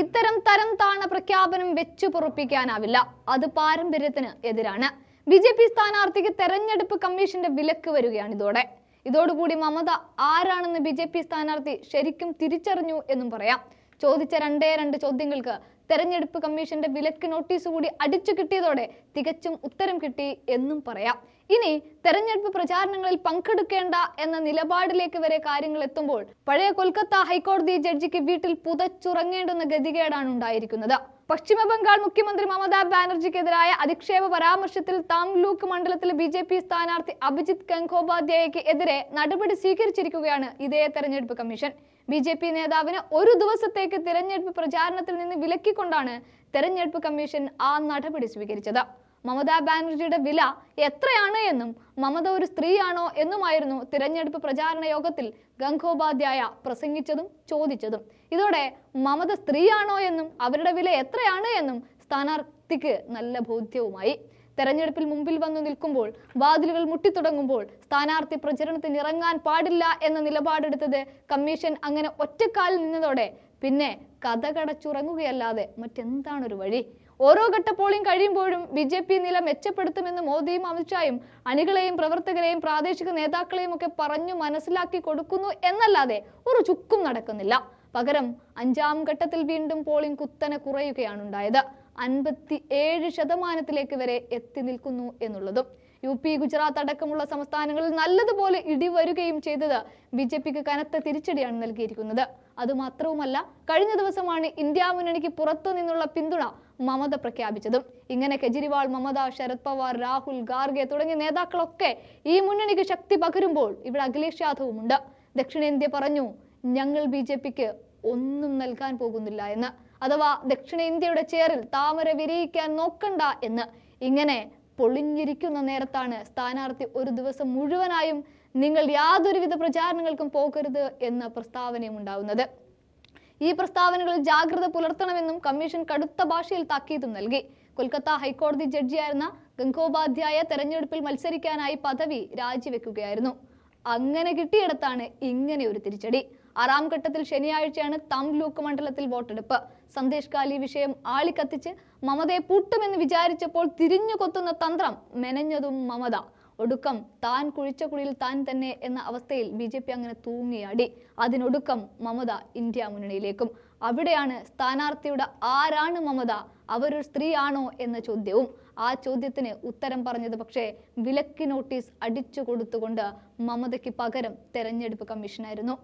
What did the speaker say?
ഇത്തരം തരം താണ പ്രഖ്യാപനം വെച്ചു പൊറപ്പിക്കാനാവില്ല. അത് പാരമ്പര്യത്തിന് എതിരാണ്. ബി ജെ പി സ്ഥാനാർത്ഥിക്ക് തെരഞ്ഞെടുപ്പ് കമ്മീഷന്റെ വിലക്ക് വരികയാണ് ഇതോടെ. ഇതോടുകൂടി മമത ആരാണെന്ന് ബി ജെ പി സ്ഥാനാർത്ഥി ശരിക്കും തിരിച്ചറിഞ്ഞു എന്നും പറയാം. ചോദിച്ച രണ്ടേ രണ്ട് ചോദ്യങ്ങൾക്ക് തെരഞ്ഞെടുപ്പ് കമ്മീഷന്റെ വിലക്ക് നോട്ടീസ് കൂടി അടിച്ചു കിട്ടിയതോടെ തികച്ചും ഉത്തരം കിട്ടി എന്നും പറയാം. ഇനി തെരഞ്ഞെടുപ്പ് പ്രചാരണങ്ങളിൽ പങ്കെടുക്കേണ്ട എന്ന നിലപാടിലേക്ക് വരെ കാര്യങ്ങൾ എത്തുമ്പോൾ പഴയ കൊൽക്കത്ത ഹൈക്കോടതി ജഡ്ജിക്ക് വീട്ടിൽ പുതച്ചുറങ്ങേണ്ടുന്ന ഗതികേടാണ് ഉണ്ടായിരിക്കുന്നത്. പശ്ചിമ ബംഗാൾ മുഖ്യമന്ത്രി മമതാ ബാനർജിക്കെതിരായ അധിക്ഷേപ പരാമർശത്തിൽ താംലൂക്ക് മണ്ഡലത്തിലെ ബി ജെ പി സ്ഥാനാർത്ഥി അഭിജിത് ഗംഗോപാധ്യായയ്ക്ക് എതിരെ നടപടി സ്വീകരിച്ചിരിക്കുകയാണ് ഇതേ തെരഞ്ഞെടുപ്പ് കമ്മീഷൻ. ബി ജെ പി നേതാവിന് ഒരു ദിവസത്തേക്ക് തിരഞ്ഞെടുപ്പ് പ്രചാരണത്തിൽ നിന്ന് വിലക്കിക്കൊണ്ടാണ് തെരഞ്ഞെടുപ്പ് കമ്മീഷൻ ആ നടപടി സ്വീകരിച്ചത്. മമതാ ബാനർജിയുടെ വില എത്രയാണ് എന്നും മമത ഒരു സ്ത്രീയാണോ എന്നുമായിരുന്നു തിരഞ്ഞെടുപ്പ് പ്രചാരണ യോഗത്തിൽ ഗംഗോപാധ്യായ പ്രസംഗിച്ചതും ചോദിച്ചതും. ഇതോടെ മമത സ്ത്രീയാണോ എന്നും അവരുടെ വില എത്രയാണ് എന്നും സ്ഥാനാർത്ഥിക്ക് നല്ല ബോധ്യവുമായി. തെരഞ്ഞെടുപ്പിൽ മുമ്പിൽ വന്നു നിൽക്കുമ്പോൾ വാതിലുകൾ മുട്ടിത്തുടങ്ങുമ്പോൾ സ്ഥാനാർത്ഥി പ്രചരണത്തിന് ഇറങ്ങാൻ പാടില്ല എന്ന നിലപാടെടുത്തത് കമ്മീഷൻ അങ്ങനെ ഒറ്റക്കാലിൽ നിന്നതോടെ പിന്നെ കഥകടച്ചുറങ്ങുകയല്ലാതെ മറ്റെന്താണൊരു വഴി? ഓരോ ഘട്ട കഴിയുമ്പോഴും ബി ജെ പി നില മെച്ചപ്പെടുത്തുമെന്ന് മോദിയും അമിത്ഷായും അണികളെയും പ്രവർത്തകരെയും പ്രാദേശിക നേതാക്കളെയും ഒക്കെ പറഞ്ഞു മനസ്സിലാക്കി കൊടുക്കുന്നു എന്നല്ലാതെ ഒരു ചുക്കും നടക്കുന്നില്ല. പകരം അഞ്ചാം ഘട്ടത്തിൽ വീണ്ടും പോളിംഗ് കുത്തനെ കുറയുകയാണ് ഉണ്ടായത് അൻപത്തി ഏഴ് ശതമാനത്തിലേക്ക് വരെ എത്തി നിൽക്കുന്നു എന്നുള്ളതും യു പി ഗുജറാത്ത് അടക്കമുള്ള സംസ്ഥാനങ്ങളിൽ നല്ലതുപോലെ ഇടിവരുകയും ചെയ്തത് ബി ജെ പിക്ക് കനത്ത തിരിച്ചടിയാണ് നൽകിയിരിക്കുന്നത്. അതുമാത്രവുമല്ല കഴിഞ്ഞ ദിവസമാണ് ഇന്ത്യ മുന്നണിക്ക് പുറത്തു നിന്നുള്ള പിന്തുണ മമത പ്രഖ്യാപിച്ചതും. ഇങ്ങനെ കെജ്രിവാൾ മമത ശരത് പവാർ രാഹുൽ ഗാർഗെ തുടങ്ങിയ നേതാക്കളൊക്കെ ഈ മുന്നണിക്ക് ശക്തി പകരുമ്പോൾ ഇവിടെ അഖിലേഷ് യാദവുമുണ്ട് ദക്ഷിണേന്ത്യ പറഞ്ഞു ഞങ്ങൾ ബി ഒന്നും നൽകാൻ പോകുന്നില്ല എന്ന്. അഥവാ ദക്ഷിണേന്ത്യയുടെ ചേറിൽ താമര വിരിയിക്കാൻ നോക്കണ്ട എന്ന്. ഇങ്ങനെ പൊളിഞ്ഞിരിക്കുന്ന നേരത്താണ് സ്ഥാനാർത്ഥി ഒരു ദിവസം മുഴുവനായും നിങ്ങൾ യാതൊരുവിധ പ്രചാരണങ്ങൾക്കും പോകരുത് എന്ന പ്രസ്താവനയും ഉണ്ടാവുന്നത്. ഈ പ്രസ്താവനകളിൽ ജാഗ്രത പുലർത്തണമെന്നും കമ്മീഷൻ കടുത്ത ഭാഷയിൽ താക്കീതും നൽകി. കൊൽക്കത്ത ഹൈക്കോടതി ജഡ്ജിയായിരുന്ന ഗംഗോപാധ്യായ തെരഞ്ഞെടുപ്പിൽ മത്സരിക്കാനായി പദവി രാജിവെക്കുകയായിരുന്നു. അങ്ങനെ കിട്ടിയിടത്താണ് ഇങ്ങനെ ഒരു തിരിച്ചടി. ആറാം ഘട്ടത്തിൽ ശനിയാഴ്ചയാണ് തംലൂക്ക് മണ്ഡലത്തിൽ വോട്ടെടുപ്പ്. സന്ദേശ് കാലി വിഷയം ആളിക്കത്തിച്ച് മമതയെ പൂട്ടുമെന്ന് വിചാരിച്ചപ്പോൾ തിരിഞ്ഞു കൊത്തുന്ന തന്ത്രം മെനഞ്ഞതും മമത. ഒടുക്കം താൻ കുഴിച്ച കുഴിയിൽ താൻ തന്നെ എന്ന അവസ്ഥയിൽ ബി ജെ പി അങ്ങനെ തൂങ്ങിയാടി. അതിനൊടുക്കം മമത ഇന്ത്യ മുന്നണിയിലേക്കും. അവിടെയാണ് സ്ഥാനാർത്ഥിയുടെ ആരാണ് മമത? അവരൊരു സ്ത്രീയാണോ എന്ന ചോദ്യവും. ആ ചോദ്യത്തിന് ഉത്തരം പറഞ്ഞത് പക്ഷേ വിലക്ക് നോട്ടീസ് അടിച്ചു കൊടുത്തുകൊണ്ട് മമതയ്ക്ക് പകരം തെരഞ്ഞെടുപ്പ് കമ്മീഷനായിരുന്നു.